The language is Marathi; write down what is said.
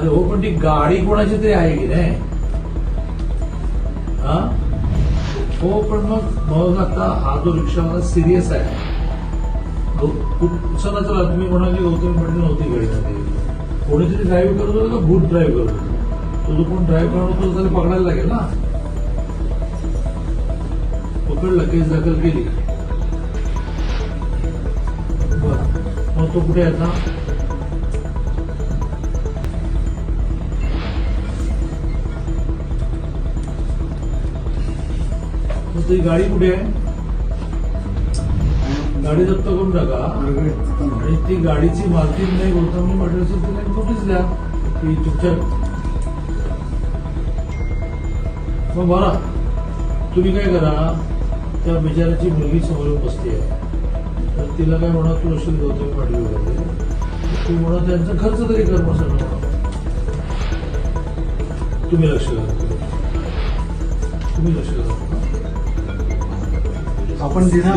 अरे हो पण ती गाडी कोणाची तरी आहे की नाही? हा? हो पण मग मग आता हा जो रिक्षावाला सिरियस आहे. गौ- कुठ- चला चला तुम्ही म्हणाल पाटील नव्हती गाडीमध्ये कोणीतरी ड्राईव्ह करत होता का? गुड ड्राईव्ह करत होतं. तो जो कोण ड्राईव्ह करणार होता त्याला पकडायला लागेल ना. पकडलं केस दाखल केली. बरं. मग तो कुठे आहे आता? तुझी ती गाडी कुठे आहे? गाडी जप्त करून टाका. आणि ती गाडीची मालकी नाही गौतमी पाटीलची तिला नोटीस द्या. की चुपचाप. मग बरा तुम्ही काय करा? त्या बिचाराची मुलगी समोर बसते. आहे तर तिला काय म्हणा तू असेल गौतम पाटील वगैरे. तू म्हणा त्यांचा खर्च तरी कर मग म्हणा. तुम्ही लक्ष द्या तुम्ही लक्ष द्या आपण जिना